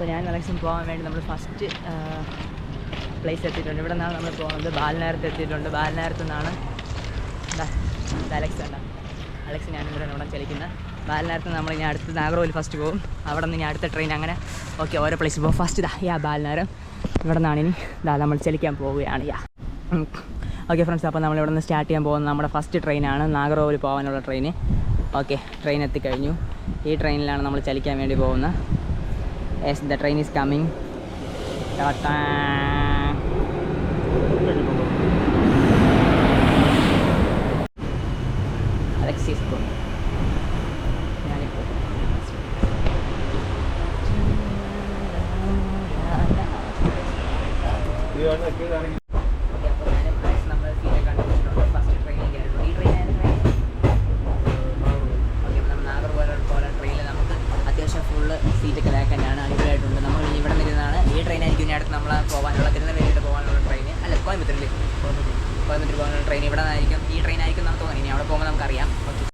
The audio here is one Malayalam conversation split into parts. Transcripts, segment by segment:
അപ്പോൾ ഞാൻ അലക്സും പോകാൻ വേണ്ടി നമ്മൾ ഫസ്റ്റ് പ്ലേസ് എത്തിയിട്ടുണ്ട്. ഇവിടെ നിന്നാണ് നമ്മൾ പോകുന്നത്. ബാലനേരത്ത് എത്തിയിട്ടുണ്ട്. ബാലനേരത്ത് നിന്നാണ് അലക്സ് അല്ല അലക്സ് ഞാൻ ഇവിടെ ഇവിടെ ചലിക്കുന്നത് ബാലനേരത്ത് നമ്മൾ ഇനി അടുത്ത് നാഗർകോവിൽ ഫസ്റ്റ് പോകും. അവിടെ നിന്ന് ഇനി അടുത്ത ട്രെയിൻ അങ്ങനെ ഓക്കെ ഓരോ പ്ലേസ് പോകും. ഫസ്റ്റ് ഇതാ യാ ബാലനേരം ഇവിടെ നിന്നാണ് ഇനി ഇതാ നമ്മൾ ചലിക്കാൻ പോവുകയാണ്. യാ. ഓക്കെ ഫ്രണ്ട്സ് അപ്പോൾ നമ്മൾ ഇവിടെ നിന്ന് സ്റ്റാർട്ട് ചെയ്യാൻ പോകുന്നത് നമ്മുടെ ഫസ്റ്റ് ട്രെയിനാണ് നാഗർകോവിൽ പോകാനുള്ള ട്രെയിൻ ഓക്കെ ട്രെയിൻ എത്തിക്കഴിഞ്ഞു. ഈ ട്രെയിനിലാണ് നമ്മൾ ചലിക്കാൻ വേണ്ടി പോകുന്നത്. as the train is coming. Datang Alexis bro. Yeah, നിന്നായിരിക്കും ആയിരിക്കും നമുക്ക് തോന്നി ഇനി അവിടെ പോകുമ്പോൾ നമുക്കറിയാം. ഓക്കെ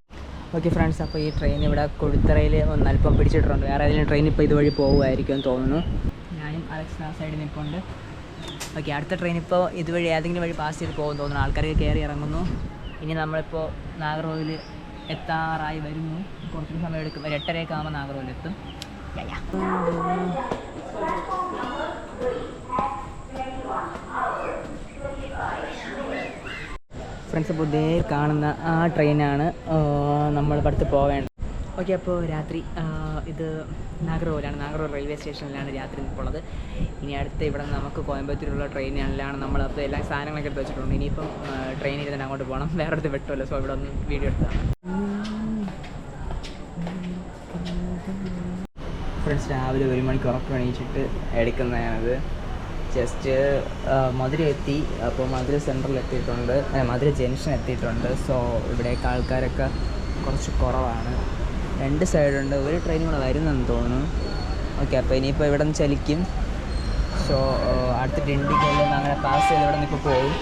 ഓക്കെ ഫ്രണ്ട്സ് അപ്പോൾ ഈ ട്രെയിൻ ഇവിടെ കൊടുത്തറയിൽ ഒന്ന് അല്പം പിടിച്ചിട്ടുണ്ട്. വേറെ ഏതെങ്കിലും ട്രെയിൻ ഇപ്പോൾ ഇതുവഴി പോകുമായിരിക്കും എന്ന് തോന്നുന്നു. ഞാനും അലക്സ് ആ സൈഡിൽ നിൽപ്പുണ്ട്. ഓക്കെ അടുത്ത ട്രെയിൻ ഇപ്പോൾ ഇതുവഴി ഏതെങ്കിലും വഴി പാസ് ചെയ്ത് പോകുമെന്ന് തോന്നുന്നു. ആൾക്കാർ കയറി ഇറങ്ങുന്നു. ഇനി നമ്മളിപ്പോൾ നാഗർകോവിൽ എത്താറായി വരുന്നു. കുറച്ച് സമയം എടുക്കും. ഒരു എട്ടരയൊക്കെ ആകുമ്പോൾ നാഗർകോവിൽ എത്തും. Yeah, യാ. ഫ്രണ്ട്സ് അപ്പോൾ ഇതേ കാണുന്ന ആ ട്രെയിനാണ് നമ്മൾ അടുത്ത് പോവേണ്ടത്. ഓക്കെ അപ്പോൾ രാത്രി ഇത് നാഗർകോവിലാണ്. നാഗർകോവിൽ റെയിൽവേ സ്റ്റേഷനിലാണ് രാത്രി നിൽപ്പുള്ളത്. ഇനി അടുത്ത് ഇവിടെ നിന്ന് നമുക്ക് കോയമ്പത്തൂരുള്ള ട്രെയിനിലാണ് നമ്മൾ അപ്പോൾ എല്ലാ സാധനങ്ങളൊക്കെ എടുത്ത് വെച്ചിട്ടുണ്ട്. ഇനിയിപ്പം ട്രെയിനിൽ തന്നെ അങ്ങോട്ട് പോകണം. വേറെ അടുത്ത് വെട്ടുമല്ലോ. സോ ഇവിടെ ഒന്ന് വീഡിയോ എടുത്താണ് ഫ്രണ്ട്സ് രാവിലെ ഒരു മണിക്ക് ഉറക്കം എണീച്ചിട്ട് എടുക്കുന്നതാണത് ജസ്റ്റ് മധുര എത്തി. അപ്പോൾ മധുര സെൻട്രൽ എത്തിയിട്ടുണ്ട്. മധുര ജംഗ്ഷൻ എത്തിയിട്ടുണ്ട്. സോ ഇവിടേക്ക് ആൾക്കാരൊക്കെ കുറച്ച് കുറവാണ്. രണ്ട് സൈഡുണ്ട് ഒരു ട്രെയിൻ കൂടെ വരുന്നെന്ന് തോന്നുന്നു. ഓക്കെ അപ്പോൾ ഇനിയിപ്പോൾ ഇവിടെ നിന്ന് ചലിക്കും. സോ അടുത്ത ഡിണ്ടിക്കലിൽ നിന്ന് അങ്ങനെ പാസ് ചെയ്ത് ഇവിടെ നിന്ന് ഇപ്പോൾ പോകും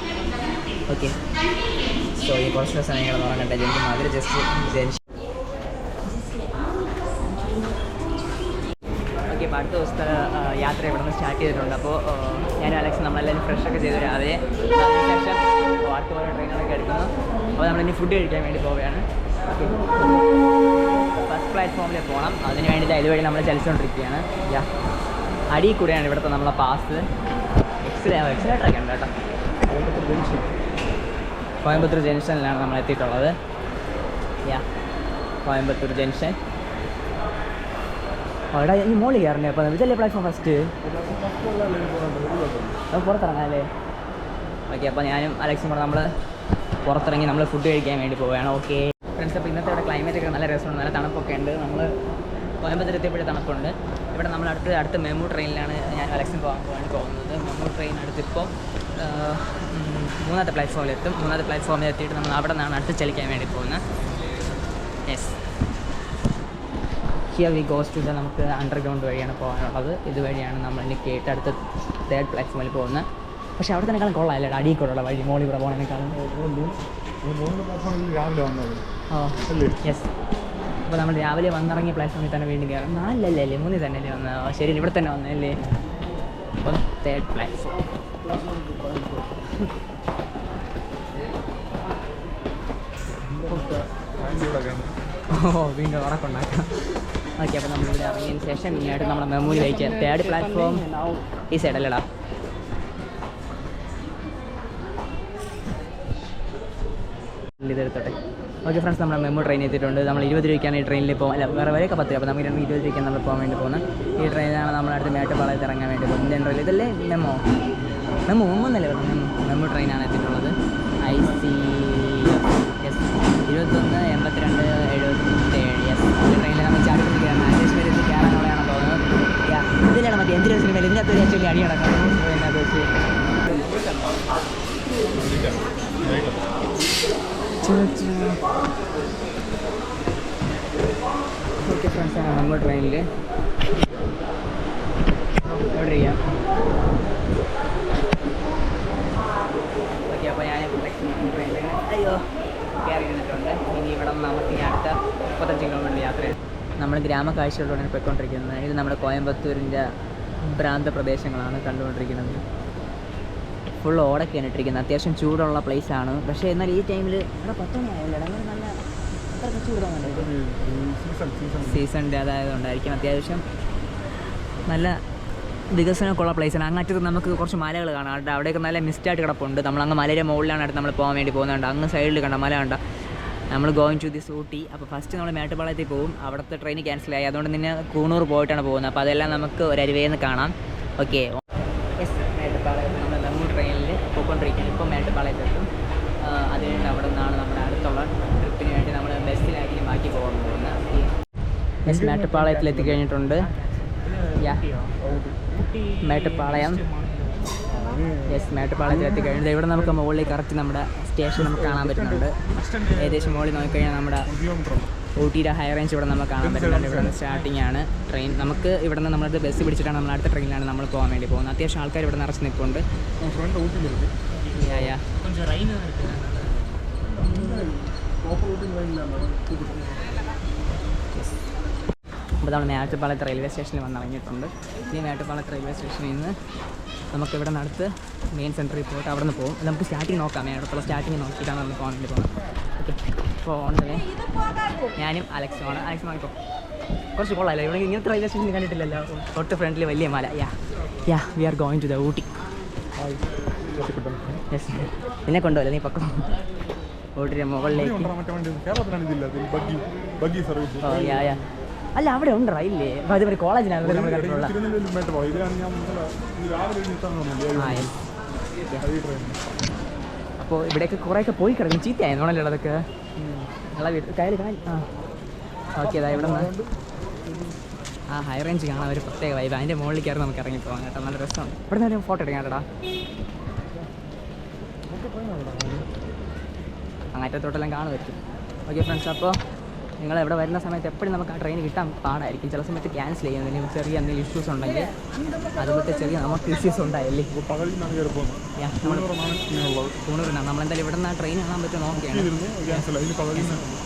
ഓക്കെ സോ ഈ കുറച്ച് സമയങ്ങൾ ഉറങ്ങട്ടെ എനിക്ക് മധുര ജസ്റ്റ് ജംഗ്ഷൻ ഓക്കെ അപ്പോൾ അടുത്ത ദിവസത്തെ യാത്ര ഇവിടെ നിന്ന് സ്റ്റാർട്ട് ചെയ്തിട്ടുണ്ട് അപ്പോൾ ഞാൻ അലക്സ് നമ്മളെല്ലാവരും ഫ്രഷൊക്കെ ചെയ്തു രാവിലെ അതിനുശേഷം വാർത്ത ഓരോ ട്രെയിനുകളൊക്കെ എടുക്കുന്നു. അപ്പോൾ നമ്മളിനി ഫുഡ് കഴിക്കാൻ വേണ്ടി പോവുകയാണ്. ഫസ്റ്റ് പ്ലാറ്റ്ഫോമിൽ പോകണം അതിന് വേണ്ടിയിട്ട് ഇതുവഴി നമ്മൾ ചലിച്ചുകൊണ്ടിരിക്കുകയാണ് യാ അടി കൂടെയാണ് ഇവിടുത്തെ നമ്മളെ പാസ് എക്സിലേ എക്സിലേറ്ററൊക്കെ ഉണ്ട് കേട്ടോ. കോയമ്പത്തൂർ ജംഗ്ഷനിലാണ് നമ്മൾ എത്തിയിട്ടുള്ളത് യാ കോയമ്പത്തൂർ ജംഗ്ഷൻ അവിടെ ഈ മോളിൽ കയറണേ അപ്പോൾ ഇതല്ലേ പ്ലാറ്റ്ഫോം ഫസ്റ്റ് അത് പുറത്തിറങ്ങാം അല്ലേ ഓക്കെ അപ്പോൾ ഞാനും അലക്സും കൂടെ നമ്മൾ പുറത്തിറങ്ങി നമ്മൾ ഫുഡ് കഴിക്കാൻ വേണ്ടി പോവുകയാണ്. ഓക്കെ ഫ്രണ്ട്സ് അപ്പോൾ ഇന്നത്തെ ഇവിടെ ക്ലൈമറ്റ് ഒക്കെ നല്ല രസമുണ്ട് നല്ല തണുപ്പൊക്കെ ഉണ്ട്. നമ്മൾ കോയമ്പത്തൂർ എത്തിയപ്പോഴും തണുപ്പുണ്ട്. ഇവിടെ നമ്മൾ അടുത്ത് അടുത്ത മെമു ട്രെയിനിലാണ് ഞാൻ അലക്സും പോകാൻ പോകാൻ പോകുന്നത്. മെമു ട്രെയിൻ അടുത്തിപ്പോൾ മൂന്നാമത്തെ പ്ലാറ്റ്ഫോമിലെത്തും മൂന്നാമത്തെ പ്ലാറ്റ്ഫോമിൽ എത്തിയിട്ട് നമ്മൾ അവിടെ നിന്നാണ് അടുത്ത് ചലിക്കാൻ വേണ്ടി പോകുന്നത് yes here we goes to the നമുക്ക് അണ്ടർഗ്രൗണ്ട് വഴിയാണ് പോകാനുള്ളത്. ഇതുവഴിയാണ് നമ്മൾ ഇനി കേട്ട് അടുത്ത തേർഡ് പ്ലാറ്റ്ഫോമിൽ പോകുന്നത് പക്ഷേ അവിടെ തന്നെ തന്നെക്കാളും കൊള്ളാമല്ലേ അടിയിൽ കൂടെയുള്ള വഴി മോളി കൂടെ പോകണേക്കാളും അല്ലേ? യെസ് അപ്പോൾ നമ്മൾ രാവിലെ വന്നിറങ്ങിയ പ്ലാറ്റ്ഫോമിൽ തന്നെ വീണ്ടും കയറും നാലല്ലേ അല്ലേ മൂന്നിൽ തന്നെ അല്ലേ വന്നത് ശരി ഇവിടെ തന്നെ വന്നല്ലേ അപ്പോൾ തേർഡ് പ്ലാറ്റ്ഫോം ഓ വീണ്ടും ഉറക്കുണ്ടാക്കാം ഓക്കെ അപ്പോൾ നമ്മളിവിടെ ഇറങ്ങിയതിന് ശേഷം ഇനിയായിട്ട് നമ്മളെ മെമ്മൂരിലേക്ക് തേർഡ് പ്ലാറ്റ്ഫോം ഈ സൈഡല്ലടാ ഇതെടുത്തോട്ടെ. ഓക്കെ ഫ്രണ്ട്സ് നമ്മുടെ മെമ്മോ ട്രെയിൻ എത്തിയിട്ടുണ്ട്. നമ്മൾ ഇരുപത് രൂപയ്ക്കാണ് ഈ ട്രെയിനിൽ പോകും അല്ല വേറെ വരെയൊക്കെ പത്ത് അപ്പോൾ നമുക്ക് ഇരുപത് രൂപയ്ക്കാണ് നമ്മൾ പോകാൻ വേണ്ടി പോകുന്നത്. ഈ ട്രെയിനാണ് നമ്മൾ അടുത്ത് മേട്ടുപാളയത്ത് ഇറങ്ങാൻ വേണ്ടി പോകുന്നത്. ഇന്ത്യൻ ഇതല്ലേ? മെമ്മോ മെമ്മോ മെമ്മോ പറഞ്ഞു മെമ്മു ട്രെയിനാണ് എത്തിയിട്ടുള്ളത്. ഐ സി നമ്മൾ ട്രെയിനിൽ ഓർഡർ ചെയ്യാം ഓക്കെ അപ്പോൾ ഞാൻ ട്രെയിനിൽ അയ്യോ. കയറി നിന്നിട്ടുണ്ട്. ഇനി ഇവിടെ നിന്ന് നമുക്ക് അടുത്ത മുപ്പത്തഞ്ച് കിലോമീറ്റർ യാത്രയാണ് നമ്മൾ ഗ്രാമ കാഴ്ചകളിലൂടെയാണ് പോയിക്കൊണ്ടിരിക്കുന്നത്. ഇത് നമ്മുടെ കോയമ്പത്തൂരിന്റെ ഭ്രാന്ത പ്രദേശങ്ങളാണ് കണ്ടുകൊണ്ടിരിക്കുന്നത്. ഫുൾ ഓടൊക്കെയാണ് ഇട്ടിരിക്കുന്നത്. അത്യാവശ്യം ചൂടുള്ള പ്ലേസാണ് ആണ്. പക്ഷേ എന്നാൽ ഈ ടൈമിൽ ഇവിടെ പത്തൊന്നായല്ലോ അങ്ങനെ നല്ല അത്ര ചൂട് തോന്നുന്നുണ്ട് സീസൺ അതായതുകൊണ്ടായിരിക്കും അത്യാവശ്യം നല്ല വികസനമൊക്കെ ഉള്ള പ്ലേസാണ് അങ്ങറ്റത്ത് നമുക്ക് കുറച്ച് മലകൾ കാണാം. അവിടെ അവിടെയൊക്കെ നല്ല മിസ്റ്റായിട്ട് കിടപ്പുണ്ട്. നമ്മൾ അങ്ങ് മലയുടെ മുകളിലാണ് അടുത്ത് നമ്മൾ പോകാൻ വേണ്ടി പോകുന്നുണ്ട് അങ്ങ് സൈഡിൽ കണ്ട മല കണ്ട നമ്മൾ ഗോയിങ് ടു ദിസ് ഊട്ടി. അപ്പോൾ ഫസ്റ്റ് നമ്മൾ മേട്ടുപാളയത്തിൽ പോകും. അവിടുത്തെ ട്രെയിൻ ക്യാൻസലായി അതുകൊണ്ട് തന്നെ കൂണൂർ പോയിട്ടാണ് പോകുന്നത്. അപ്പോൾ അതെല്ലാം നമുക്ക് ഒരു അരുവേന്ന് കാണാം. ഓക്കെ യെസ് മേട്ടുപാളയത്ത് നമ്മൾ നെമ്മൂർ ട്രെയിനിൽ പോയിക്കൊണ്ടിരിക്കുകയാണ് ഇപ്പോൾ മേട്ടുപാളയത്തെത്തും ആ, അത് കഴിഞ്ഞിട്ട് അവിടെ നിന്നാണ് നമ്മുടെ അടുത്തുള്ള ട്രിപ്പിന് വേണ്ടി നമ്മൾ ബസ്സിലായിരിക്കും ബാക്കി പോകാൻ പോകുന്നത് യെസ് മേട്ടപ്പാളയത്തിൽ എത്തിക്കഴിഞ്ഞിട്ടുണ്ട്. മേട്ടപ്പാളയം യെസ് മേട്ടപ്പാളയത്തിൽ എത്തിക്കഴിഞ്ഞത് ഇവിടെ നമുക്ക് മുകളിൽ കറക്റ്റ് നമ്മുടെ സ്റ്റേഷൻ നമുക്ക് കാണാൻ പറ്റുന്നുണ്ട്. ഏകദേശം മുകളിൽ നോക്കിക്കഴിഞ്ഞാൽ നമ്മുടെ ഊട്ടിയുടെ ഹൈ റേഞ്ച് ഇവിടെ നമുക്ക് കാണാൻ പറ്റുന്നുണ്ട്. ഇവിടെ നിന്ന് സ്റ്റാർട്ടിംഗ് ആണ്. ട്രെയിൻ നമുക്ക് ഇവിടെ നിന്ന് നമ്മളത് ബസ് പിടിച്ചിട്ടാണ് നമ്മൾ അടുത്ത ട്രെയിനിലാണ് നമ്മൾ പോകാൻ വേണ്ടി പോകുന്നത്. അത്യാവശ്യം ആൾക്കാർ ഇവിടെ നിറച്ച് നിൽപ്പുണ്ട്. ഓപ്പർ റൂട്ടിൽ അപ്പോൾ നമ്മൾ മേട്ടുപ്പാളയത്ത് റെയിൽവേ സ്റ്റേഷനിൽ വന്ന് ഇറങ്ങിയിട്ടുണ്ട്. ഈ മേട്ടുപ്പാളയത്ത് റെയിൽവേ സ്റ്റേഷനിൽ നിന്ന് നമുക്കിവിടെ നടത്ത് മെയിൻ സെന്ററിൽ പോയിട്ട് അവിടെ നിന്ന് പോകും നമുക്ക് സ്റ്റാർട്ടിങ് നോക്കാം. അടുത്തുള്ള സ്റ്റാർട്ടിങ് നോക്കിയിട്ടാണ് നമ്മൾ പോകാൻ വേണ്ടി പോകുന്നത് ഓക്കെ ഉണ്ടല്ലേ ഞാനും അലക്സുമാണ് അലക്സ് നോക്കിക്കോ കുറച്ച് കൊള്ളാമല്ലോ ഇവിടെ ഇങ്ങനത്തെ റെയിൽവേ സ്റ്റേഷൻ കണ്ടിട്ടില്ലല്ലോ. തൊട്ട് ഫ്രണ്ടിൽ വലിയ മല. Ya ya we are going to the Ooty. Yes എന്നെ കൊണ്ടുപോകല്ലേ? നീ പക്കം. ഊട്ടിയുടെ മുകളിലേക്ക്. ഓ യാ യാ അല്ല അവിടെ ഉണ്ടോ ഇല്ലേ? അതുപോലെ കോളേജിലാണ് അപ്പോൾ ഇവിടെയൊക്കെ കുറേയൊക്കെ പോയി കിടക്കും ചീത്തയായിരുന്നോണല്ലോ അതൊക്കെ? കയറി കാൽ ആ. ഓക്കെ അതാ ഇവിടെ നിന്ന് ആ ഹൈ റേഞ്ച് കാണാൻ ഒരു പ്രത്യേക വൈബ് അതിന്റെ മുകളിൽ കയറി നമുക്ക് ഇറങ്ങി പോകാം കേട്ടോ. നല്ല രസമാണ്. ഇവിടെ നിന്ന് ഒരു ഫോട്ടോ എടുക്കാം കേട്ടോടാ അങ്ങാറ്റത്തോട്ടെല്ലാം കാണുമായിരിക്കും. ഓക്കെ ഫ്രണ്ട്സ് അപ്പോൾ നിങ്ങൾ എവിടെ വരുന്ന സമയത്ത് എപ്പോഴും നമുക്ക് ആ ട്രെയിൻ കിട്ടാൻ പാടായിരിക്കും. ചില സമയത്ത് ക്യാൻസൽ ചെയ്യും എന്തെങ്കിലും ചെറിയ എന്തെങ്കിലും ഇഷ്യൂസ് ഉണ്ടെങ്കിൽ അതുപോലത്തെ ചെറിയ നമുക്ക് ഇഷ്യൂസ് ഉണ്ടായല്ലേ? ഇനിയുള്ളത് നമ്മളെന്തായാലും ഇവിടെ നിന്ന് ആ ട്രെയിൻ കാണാൻ പറ്റുമോ നോക്കിയാണ്.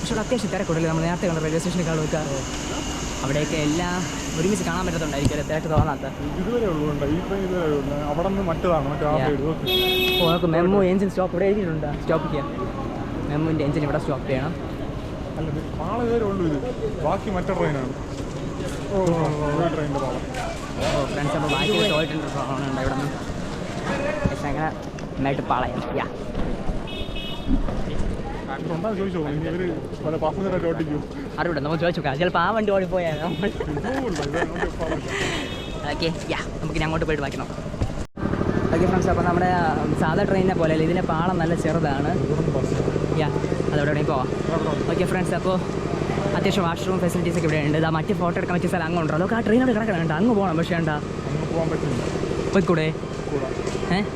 പക്ഷേ അത്യാവശ്യം തിരക്കുണ്ടല്ലേ? നമ്മൾ നേരത്തെ കണ്ട റെയിൽവേ സ്റ്റേഷനിൽ കാണുക അവിടെയൊക്കെ എല്ലാം ഒരുമിച്ച് കാണാൻ പറ്റത്തുണ്ടായിരിക്കും തിരക്ക് തോന്നാത്ത? അപ്പോൾ നമുക്ക് മെമ്മു എഞ്ചിൻ സ്റ്റോപ്പ് ഇവിടെ എഴുതിയിട്ടുണ്ട്. സ്റ്റോപ്പ് ചെയ്യാം. മെമ്മുവിന്റെ എഞ്ചിൻ ഇവിടെ സ്റ്റോപ്പ് ചെയ്യണം. അല്ല ഇത് പാള ഇതുവരെ ഉള്ളൂ ഇത്. ബാക്കി മറ്റേ ട്രെയിനാണ് ഓ ട്രെയിനിന്റെ പാളം ഫ്രണ്ട്സ് അപ്പോൾ ബാക്കി ടോയ് ടെൻഡർ ഉണ്ട് ഇവിടെ നിന്ന് പക്ഷേ അങ്ങനെ നന്നായിട്ട് പാളയാണ് യാ അറിവിടെ നമുക്ക് ചിലപ്പോൾ ആ വണ്ടി ഓടിപ്പോയാൽ നമ്മൾ ഓക്കെ യാ നമുക്ക് അങ്ങോട്ട് പോയിട്ട് ബാക്കി നോക്കാം. ഓക്കെ ഫ്രണ്ട്സ് അപ്പോൾ നമ്മുടെ സാധാ ട്രെയിനിനെ പോലെ ഇതിന്റെ ഇതിന്റെ പാളം നല്ല ചെറുതാണ്. യാ അതോടെ എവിടെയും പോവാം. ഓക്കെ ഫ്രണ്ട്സ് അപ്പോൾ അത്യാവശ്യം വാഷ്റൂം ഫെസിലിറ്റീസ് ഒക്കെ ഇവിടെ ഉണ്ട് ഇതാ മറ്റേ ഫോട്ടോ എടുക്കാൻ പറ്റിയ സ്ഥലം അങ്ങ് ഉണ്ടോ അതൊക്കെ ആ ട്രെയിൻ അവിടെ കിടക്കണം കേട്ടോ. അങ്ങ് പോകണം. പക്ഷേ ഉണ്ടാ പോയിക്കൂടെ? കൂടാ ഏഹ്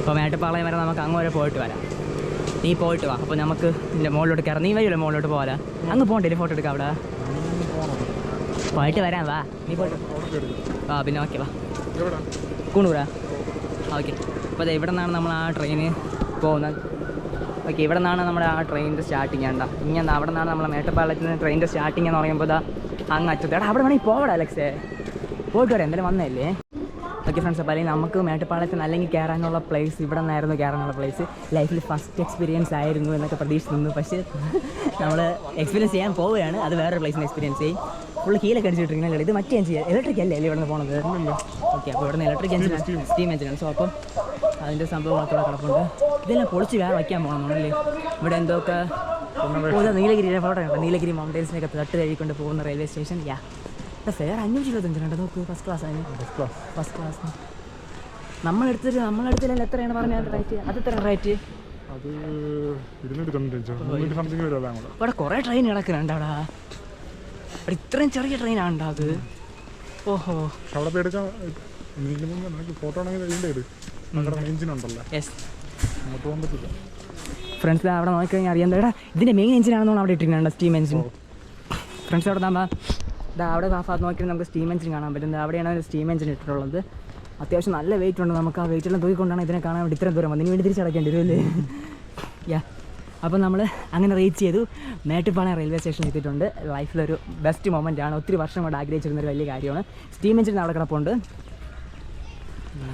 അപ്പോൾ മേട്ടുപ്പാളയം വരെ നമുക്ക് അങ്ങ് വരെ പോയിട്ട് വരാം. നീ പോയിട്ട് വാ. അപ്പോൾ നമുക്ക് ഇതിന്റെ മുകളിലോട്ട് കയറാം. നീ വരില്ല മുകളിലോട്ട് പോകാല അങ്ങ് പോകണ്ടേ ഫോട്ടോ എടുക്കാം അവിടെ? പോയിട്ട് വരാം വാ. നീ പോയിട്ട് ആ പിന്നെ ഓക്കെ വാ. കൂണൂരാ? ഓക്കെ അപ്പോൾ അതെ ഇവിടെ നിന്നാണ് നമ്മൾ ആ ട്രെയിന് പോകുന്നത് ഓക്കെ ഇവിടെ നിന്നാണ് നമ്മുടെ ആ ട്രെയിനിന്റെ സ്റ്റാർട്ടിങ് വേണ്ട എന്താ അവിടെ നിന്നാണ് നമ്മളെ മേട്ടപ്പാളത്തിൽ നിന്ന് ട്രെയിനിന്റെ സ്റ്റാർട്ടിങ് എന്ന് പറയുമ്പോൾ ഇതാ അങ്ങ് അറ്റത്ത്. എടാ അവിടെ വേണമെങ്കിൽ പോകടാ അലക്സേ. പോയിട്ട് വരാം എന്തായാലും വന്നതല്ലേ? ഓക്കെ ഫ്രണ്ട്സ് അപ്പോൾ അല്ലെങ്കിൽ നമുക്ക് മേട്ടപ്പാളത്തിൽ നിന്ന് അല്ലെങ്കിൽ കയറാനുള്ള പ്ലേസ് ഇവിടെ നിന്നായിരുന്നു കയറാനുള്ള പ്ലേസ് ലൈഫിൽ ഫസ്റ്റ് എക്സ്പീരിയൻസ് ആയിരുന്നു എന്നൊക്കെ പ്രതീക്ഷിച്ചിരുന്നു. പക്ഷേ നമ്മൾ എക്സ്പീരിയൻസ് ചെയ്യാൻ പോവുകയാണ്. അത് വേറൊരു പ്ലേസിന് എക്സ്പീരിയൻസ് ചെയ്യും. ഫുൾ കീലൊക്കെ അടിച്ചിട്ടിരിക്കുന്ന ഇത് മറ്റേ എഞ്ചിൻ ഇലക്ട്രിക് അല്ലേ? അല്ലേ ഇവിടെ നിന്ന് പോകണത് ഓക്കെ അപ്പോൾ ഇവിടെ നിന്ന് ഇലക്ട്രിക് എഞ്ചിൻ സ്റ്റീം എഞ്ചിനാണ് സോ അപ്പം അതിന്റെ സംഭവങ്ങളൊക്കെ ഇവിടെ കിടപ്പുണ്ട്. ഇതെല്ലാം പൊളിച്ച് വേറെ വയ്ക്കാൻ പോകണമെന്നല്ലേ ഇവിടെ എന്തൊക്കെ? പോകുന്ന നീലഗിരി ഫോട്ടോ ഉണ്ട് നീലഗിരി മൗണ്ടൻസിനൊക്കെ തട്ട് കഴിക്കൊണ്ട് പോകുന്ന റെയിൽവേ സ്റ്റേഷൻ യാ. ഫെയർ അഞ്ഞൂറ്റി ഇരുപത്തഞ്ചിനുണ്ട് നോക്ക് ഫസ്റ്റ് ക്ലാസ് ആയി ഫസ്റ്റ് ക്ലാസ് ഫസ്റ്റ് ക്ലാസ് നമ്മളെടുത്തിട്ട് നമ്മളെടുത്തില്ല എത്രയാണ് പറഞ്ഞത്? റേറ്റ് അത് എത്ര റേറ്റ് അത് ഇവിടെ കുറേ ട്രെയിൻ കിടക്കുന്നുണ്ട് അവിടെ അവിടെ ഇത്രയും ചെറിയ ട്രെയിനാണ് അത്? ഓഹോ. അവിടെ ഫോട്ടോ ആണെങ്കിൽ ഇതിന്റെ ഇട് നമ്മുടെ എഞ്ചിൻ ഉണ്ടല്ലോ. യെസ് അങ്ങോട്ട് പോകാൻ പറ്റില്ല ഫ്രണ്ട്സ് അവിടെ നോക്കിക്കഴിഞ്ഞാൽ അറിയാം. എടാ ഇതിന്റെ മെയിൻ എഞ്ചിനാണെന്നാണ് അവിടെ ഇട്ടിട്ടുണ്ട് സ്റ്റീം എഞ്ചിൻ ഫ്രണ്ട്സ് അവിടെ നമ്മൾ ഇതാ അവിടെ ആ ഭാഗത്ത് നോക്കിയാൽ നമുക്ക് സ്റ്റീം എഞ്ചിൻ കാണാൻ പറ്റുന്നത് അവിടെയാണ് സ്റ്റീം എഞ്ചിൻ ഇട്ടിട്ടുള്ളത്. അത്യാവശ്യം നല്ല വെയിറ്റ് ഉണ്ട് നമുക്ക്. ആ വെയിറ്റെല്ലാം തൂക്കിക്കൊണ്ടാണ് ഇതിനെ കാണാൻ വേണ്ടി ഇത്രയും ദൂരം അതിന് വേണ്ടി തിരിച്ചടക്കേണ്ടി വരുമല്ലേ യാ അപ്പോൾ നമ്മൾ അങ്ങനെ റീച്ച് ചെയ്തു. മേട്ടുപ്പാളയം റെയിൽവേ സ്റ്റേഷൻ എത്തിയിട്ടുണ്ട്. ലൈഫിലൊരു ബെസ്റ്റ് മൊമെന്റ് ആണ്. ഒത്തിരി വർഷം കൊണ്ട് ആഗ്രഹിച്ചിരുന്ന ഒരു വലിയ കാര്യമാണ്. സ്റ്റീം എഞ്ചിൻ അവിടെ കിടപ്പുണ്ട്.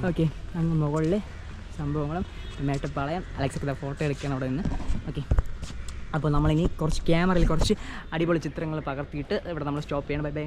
ഓക്കെ അങ്ങ് മുകളിൽ സംഭവങ്ങളും. മേട്ടുപ്പാളയം അലക്സൊക്കെ ഫോട്ടോ എടുക്കണം അവിടെ നിന്ന്. ഓക്കെ അപ്പോൾ നമ്മളിനി കുറച്ച് ക്യാമറയിൽ കുറച്ച് അടിപൊളി ചിത്രങ്ങൾ പകർത്തിയിട്ട് ഇവിടെ നമ്മൾ സ്റ്റോപ്പ് ചെയ്യണം. Bye bye